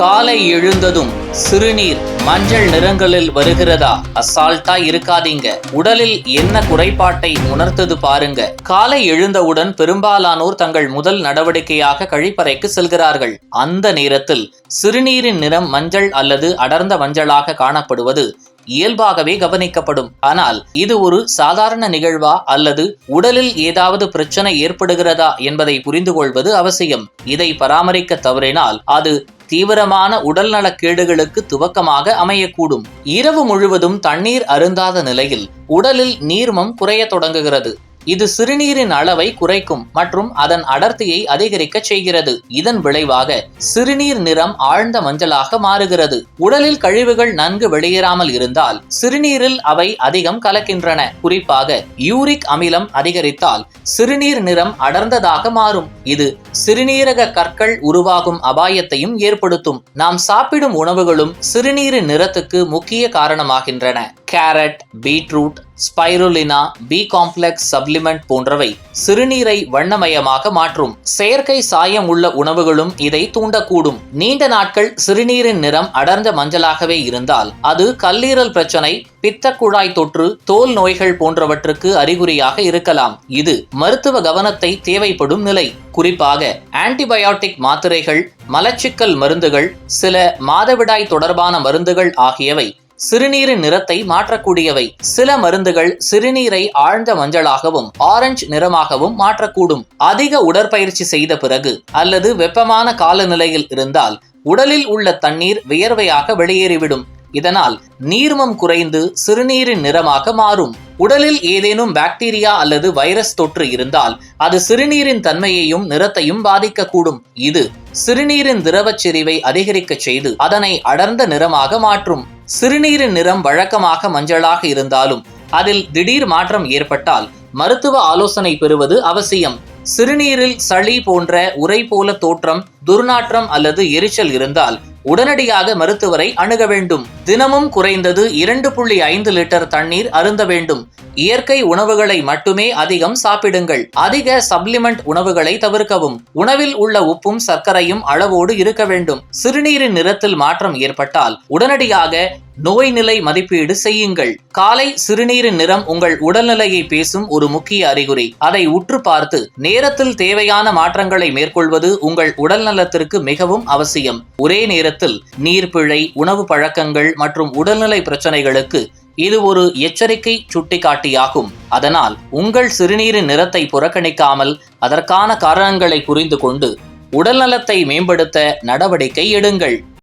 காலை எழுந்ததும் சிறுநீர் மஞ்சள் நிறங்களில் வருகிறதா? அசால்ட்டா இருக்காதீங்க. உடலில் என்ன குறைபாட்டை உணர்த்தது பாருங்க. காலை எழுந்தவுடன் பெரும்பாலானோர் தங்கள் முதல் நடவடிக்கையாக கழிப்பறைக்கு செல்கிறார்கள். அந்த நேரத்தில் சிறுநீரின் நிறம் மஞ்சள் அல்லது அடர்ந்த மஞ்சளாக காணப்படுவது இயல்பாகவே கவனிக்கப்படும். ஆனால் இது ஒரு சாதாரண நிகழ்வா அல்லது உடலில் ஏதாவது பிரச்சனை ஏற்படுகிறதா என்பதை புரிந்து கொள்வது அவசியம். இதை பராமரிக்க தவறினால் அது தீவிரமான உடல்நலக்கேடுகளுக்கு துவக்கமாக அமையக்கூடும். இரவு முழுவதும் தண்ணீர் அருந்தாத நிலையில் உடலில் நீர்மம் குறைய தொடங்குகிறது. இது சிறுநீரின் அளவை குறைக்கும் மற்றும் அதன் அடர்த்தியை அதிகரிக்க செய்கிறது. இதன் விளைவாக சிறுநீர் நிறம் ஆழ்ந்த மஞ்சளாக மாறுகிறது. உடலில் கழிவுகள் நன்கு வெளியேறாமல் இருந்தால் சிறுநீரில் அவை அதிகம் கலக்கின்றன. குறிப்பாக யூரிக் அமிலம் அதிகரித்தால் சிறுநீர் நிறம் அடர்ந்ததாக மாறும். இது சிறுநீரக கற்கள் உருவாகும் அபாயத்தையும் ஏற்படுத்தும். நாம் சாப்பிடும் உணவுகளும் சிறுநீரின் நிறத்துக்கு முக்கிய காரணமாகின்றன. Carrot beetroot spirulina B complex supplement போன்றவை சிறுநீரை வண்ணமயமாக மாற்றும். செயற்கை சாயம் உள்ள உணவுகளும் இதை தூண்டக்கூடும். நீண்ட நாட்கள் சிறுநீரின் நிறம் அடர்ந்த மஞ்சளாகவே இருந்தால் அது கல்லீரல் பிரச்சனை பித்தக்குழாய் தொற்று தோல் நோய்கள் போன்றவற்றுக்கு அறிகுறியாக இருக்கலாம். இது மருத்துவ கவனத்தை தேவைப்படும் நிலை. குறிப்பாக ஆன்டிபயோட்டிக் மாத்திரைகள் மலச்சிக்கல் மருந்துகள் சில மாதவிடாய் தொடர்பான மருந்துகள் ஆகியவை சிறுநீரின் நிறத்தை மாற்றக்கூடியவை. சில மருந்துகள் சிறுநீரை ஆழ்ந்த மஞ்சளாகவும் ஆரஞ்சு நிறமாகவும் மாற்றக்கூடும். அதிக உடற்பயிற்சி செய்த பிறகு அல்லது வெப்பமான காலநிலையில் இருந்தால் உடலில் உள்ள தண்ணீர் வியர்வையாக வெளியேறிவிடும். இதனால் நீர்மம் குறைந்து சிறுநீரின் நிறமாக மாறும். உடலில் ஏதேனும் பாக்டீரியா அல்லது வைரஸ் தொற்று இருந்தால் அது சிறுநீரின் தன்மையையும் நிறத்தையும் பாதிக்கக்கூடும். இது சிறுநீரின் திரவச் செறிவை அதிகரிக்கச் செய்து அதனை அடர்ந்த நிறமாக மாற்றும். சிறுநீரின் நிறம் வழக்கமாக மஞ்சளாக இருந்தாலும் அதில் திடீர் மாற்றம் ஏற்பட்டால் மருத்துவ ஆலோசனை பெறுவது அவசியம். சிறுநீரில் சளி போன்ற உரை போல தோற்றம் துர்நாற்றம் அல்லது எரிச்சல் இருந்தால் உடனடியாக மருத்துவரை அணுக வேண்டும். தினமும் குறைந்தது இரண்டு புள்ளி ஐந்து லிட்டர் தண்ணீர் அருந்த வேண்டும். இயற்கை உணவுகளை மட்டுமே அதிகம் சாப்பிடுங்கள். அதிக சப்ளிமெண்ட் உணவுகளை தவிர்க்கவும். உணவில் உள்ள உப்பும் சர்க்கரையும் அளவோடு இருக்க வேண்டும். சிறுநீரின் நிறத்தில் மாற்றம் ஏற்பட்டால் உடனடியாக நோய் நிலை மதிப்பீடு செய்யுங்கள். காலை சிறுநீரின் நிறம் உங்கள் உடல்நிலையை பேசும் ஒரு முக்கிய அறிகுறி. அதை உற்று பார்த்து நேரத்தில் தேவையான மாற்றங்களை மேற்கொள்வது உங்கள் உடல் நலத்திற்கு மிகவும் அவசியம். ஒரே நேரத்தில் நீர்ப்பிழை உணவு பழக்கங்கள் மற்றும் உடல்நிலை பிரச்சனைகளுக்கு இது ஒரு எச்சரிக்கை சுட்டிக்காட்டியாகும். அதனால் உங்கள் சிறுநீரின் நிறத்தை புறக்கணிக்காமல் அதற்கான காரணங்களை புரிந்து கொண்டு உடல்நலத்தை மேம்படுத்த நடவடிக்கை எடுங்கள்.